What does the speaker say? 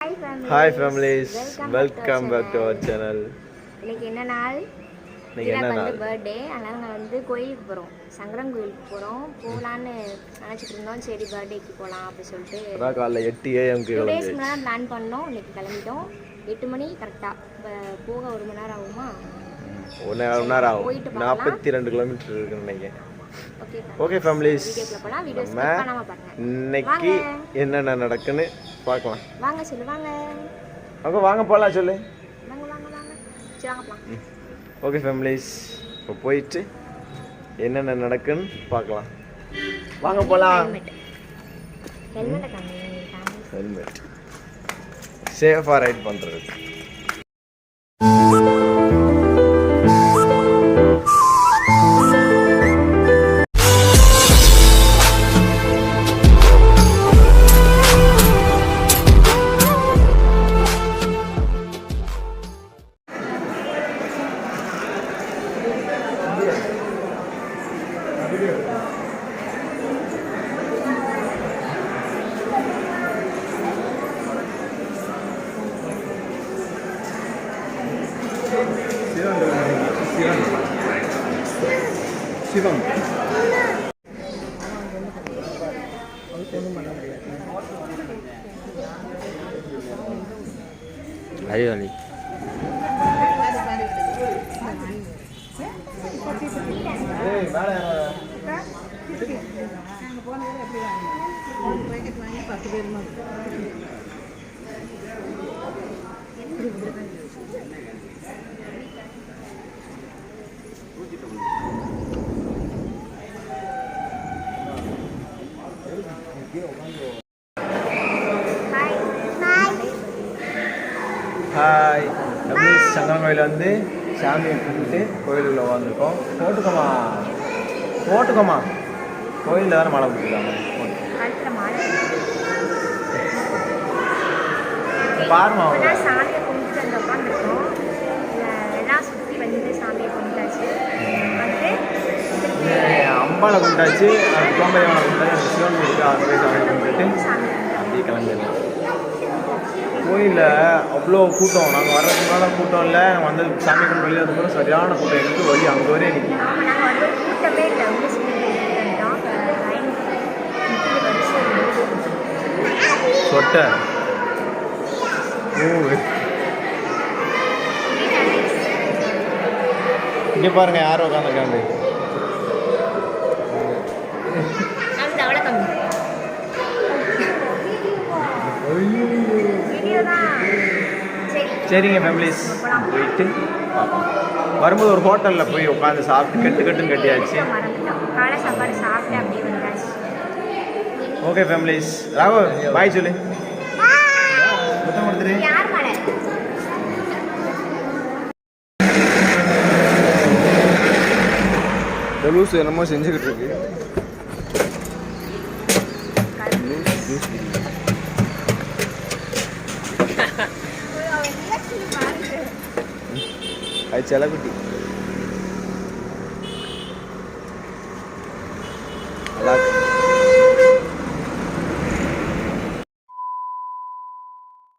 Hi family hi families welcome back to our channel இன்னைக்கு என்ன நாள்? இன்னைக்கு என்ன நாள்? பர்த்டே அதனால நாங்கள் வந்து கோயிலுக்கு போகிறோம் சங்கரன் கோயிலுக்கு போகிறோம் போகலான்னு நினச்சிட்டு இருந்தோம். சரி பர்த்டேக்கு போகலாம் அப்படி சொல்லிட்டு அதான் காலைல எட்டு ஏஎம்க்கு டூ டேஸ் கிளம்பி முன்னாடி பிளான் பண்ணோம். இன்னைக்கு கிளம்பிட்டோம். எட்டு மணி கரெக்டாக போக ஒரு மணி நேரம் ஆகுமா? ஒன்று மணி நேரம் ஆகும். நாற்பத்தி ரெண்டு கிலோமீட்டர் இருக்குன்னு நினைக்கிறேன். ஓகே ஓகே ஃபேமிலிஸ் நம்ம இன்னைக்கு என்னென்ன நடக்குன்னு பார்க்கலாம். வாங்க சொல்லு வாங்க. அவங்க வாங்க போகலாம் சொல்லு. வாங்க வாங்க வாங்க. சரி வாங்க போகலாம் ஓகே ஃபேமிலிஸ் இப்போ போயிட்டு என்னென்ன நடக்குன்னு பார்க்கலாம். வாங்க போகலாம் ஹெல்மெட் சேஃபாக ரைட் பண்ணுறது சிவம் அறிவாளி ஹாய் ஹாய் ஹாய் எப்படி சங்கரன் கோயில் வந்து சாமியை கும்பிட்டு கோயிலுக்குள்ள வந்திருக்கோம் போட்டுக்கோமா. போட்டுக்கோமா. கோயிலில் வேறு மழை மாலை பாருமா. சாமியை கும்பிட்டு வந்து உட்காந்துருக்கோம் எல்லாம் சுற்றி வந்து சாமியை கும்பிட்டாச்சு. அம்பாவை கும்பிட்டாச்சு. சிவன் இருக்கு அதை போய் சாமி கும்பிட்டுட்டு சாமி கும்பிட்டோம் அப்படியே கிளம்பிடலாம். கோயிலில் அவ்வளோ கூட்டம். நாங்கள் வர்றதுக்கு முன்னால் கூட்டம் இல்லை. வந்து சாமி கும்பிட்டு வெளியே வந்து சரியான கூட்டம். எனக்கு வழி அங்கே வரையும் நிற்கி இல்லை. சொட்டை. ஓ இங்கே பாருங்க யாரும் உட்காந்துருக்காங்க சரிங்க ஃபேமிலிஸ். போயிட்டு பார்ப்போம். வரும்போது ஒரு ஹோட்டலில் போய் உட்காந்து சாப்பிட்டு கட்டு கட்டுன்னு கட்டியாச்சு. Okay families. ராகுல் பாய் சொல்லு. முத்தம் கொடுத்துரு. லூஸ் என்னமோ செஞ்சுக்கிட்டு இருக்கு. അത് ചില കുട്ടി. അതാ.